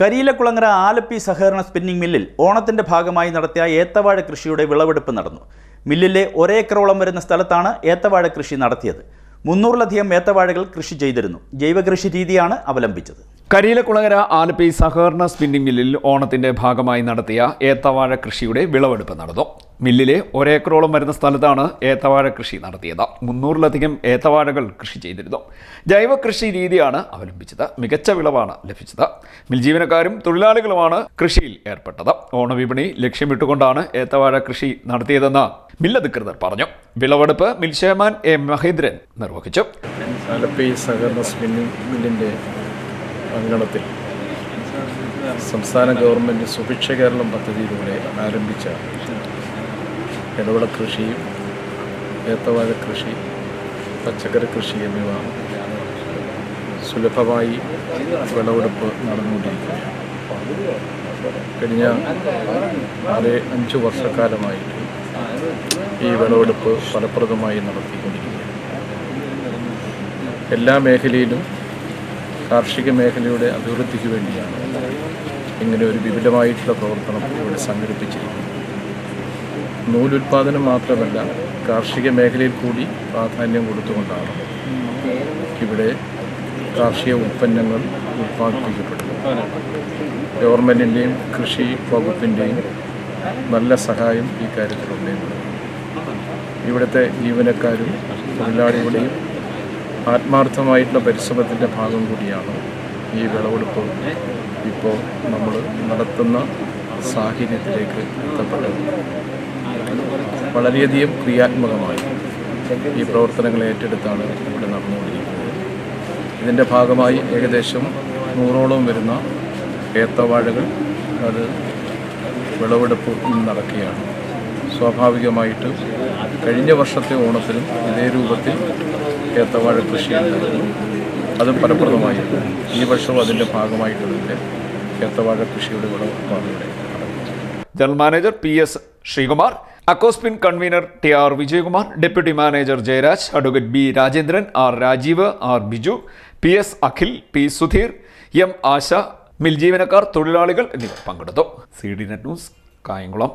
കരിയിലക്കുളങ്ങര ആലപ്പി സഹകരണ സ്പിന്നിംഗ് മില്ലിൽ ഓണത്തിന്റെ ഭാഗമായി നടത്തിയ ഏത്തവാഴ കൃഷിയുടെ വിളവെടുപ്പ് നടന്നു. മില്ലിലെ ഒരേക്കറോളം വരുന്ന സ്ഥലത്താണ് ഏത്തവാഴ കൃഷി നടത്തിയത്. മുന്നൂറിലധികം ഏത്തവാഴകൾ കൃഷി ചെയ്തിരുന്നു. ജൈവകൃഷി രീതിയാണ് അവലംബിച്ചത്. കരിയിലക്കുളങ്ങര ആലപ്പി സഹകരണ സ്പിന്നിംഗ് മില്ലിൽ ഓണത്തിന്റെ ഭാഗമായി നടത്തിയ ഏത്തവാഴ കൃഷിയുടെ വിളവെടുപ്പ് നടന്നു. മില്ലിലെ ഒരേക്കറോളം വരുന്ന സ്ഥലത്താണ് ഏത്തവാഴ കൃഷി നടത്തിയത്. മുന്നൂറിലധികം ഏത്തവാഴകൾ കൃഷി ചെയ്തിരുന്നു. ജൈവ കൃഷി രീതിയാണ് അവലംബിച്ചത്. മികച്ച വിളവാണ് ലഭിച്ചത്. മിൽ ജീവനക്കാരും തൊഴിലാളികളുമാണ് കൃഷിയിൽ ഏർപ്പെട്ടത്. ഓണവിപണി ലക്ഷ്യമിട്ടുകൊണ്ടാണ് ഏത്തവാഴ കൃഷി നടത്തിയതെന്ന് മിൽ അധികൃതർ പറഞ്ഞു. വിളവെടുപ്പ് മിൽ ചെയർമാൻ എ മഹേന്ദ്രൻ നിർവഹിച്ചു. സ്പിന്നിംഗ് സംസ്ഥാന ഗവൺമെന്റ് സുഭിക്ഷ കേരളം പദ്ധതിയിലൂടെ ആരംഭിച്ച ഇടവിള കൃഷിയും ഏത്തവാഴ കൃഷി പച്ചക്കറി കൃഷി എന്നിവ സുലഭമായി വിളവെടുപ്പ് നടന്നുകൊണ്ടിരിക്കുകയാണ്. കഴിഞ്ഞ ആറ് അഞ്ച് വർഷക്കാലമായി ഈ വിളവെടുപ്പ് ഫലപ്രദമായി നടത്തിക്കൊണ്ടിരിക്കുകയാണ്. എല്ലാ മേഖലയിലും കാർഷിക മേഖലയുടെ അഭിവൃദ്ധിക്ക് വേണ്ടിയാണ് ഇങ്ങനെ ഒരു വിപുലമായിട്ടുള്ള പ്രവർത്തനം ഇവിടെ സംഘടിപ്പിച്ചിരിക്കുന്നത്. നൂലുൽപാദനം മാത്രമല്ല കാർഷിക മേഖലയിൽ കൂടി പ്രാധാന്യം കൊടുത്തുകൊണ്ടാണ് ഇവിടെ കാർഷിക ഉൽപ്പന്നങ്ങൾ ഉൽപ്പാദിപ്പിക്കപ്പെടുന്നത്. ഗവൺമെന്റിന്റെയും കൃഷി വകുപ്പിന്റെയും നല്ല സഹായം ഈ കാര്യത്തിലുണ്ടായിരുന്നു ഇവിടുത്തെ ജീവനക്കാരും തൊഴിലാളികളുടെയും ആത്മാർത്ഥമായിട്ടുള്ള പരിശ്രമത്തിന്റെ ഭാഗം കൂടിയാണ് ഈ വിളവെടുപ്പ് ഇപ്പോൾ നമ്മൾ നടത്തുന്ന സാഹചര്യത്തിലേക്ക് എത്തപ്പെട്ടത്. വളരെയധികം ക്രിയാത്മകമായി ഈ പ്രവർത്തനങ്ങൾ ഏറ്റെടുത്താണ് ഇവിടെ നടന്നുകൊണ്ടിരിക്കുന്നത്. ഇതിന്റെ ഭാഗമായി ഏകദേശം നൂറോളം വരുന്ന ഏത്തവാഴകൾ അത് വിളവെടുപ്പ് നടക്കുകയാണ്. സ്വാഭാവികമായിട്ട് കഴിഞ്ഞ വർഷത്തെ ഓണത്തിലും ഇതേ രൂപത്തിൽ ഏത്തവാഴ കൃഷി അതും അത് ഫലപ്രദമായി. ഈ വർഷവും അതിന്റെ ഭാഗമായിട്ടുള്ള ഏത്തവാഴ കൃഷിയുടെ വിളവെടുപ്പാണ് ഇവിടെ general manager P S Sreekumar. അക്കോസ്പിൻ convener T R Vijayakumar deputy manager Jayaraj advocate B Rajendran R Rajeev R Biju P S Akhil P Sudheer M Asha mill ജീവനക്കാർ തൊഴിലാളികൾ എന്നിവർ പങ്കെടുത്തു. C D net news Kayamkulam.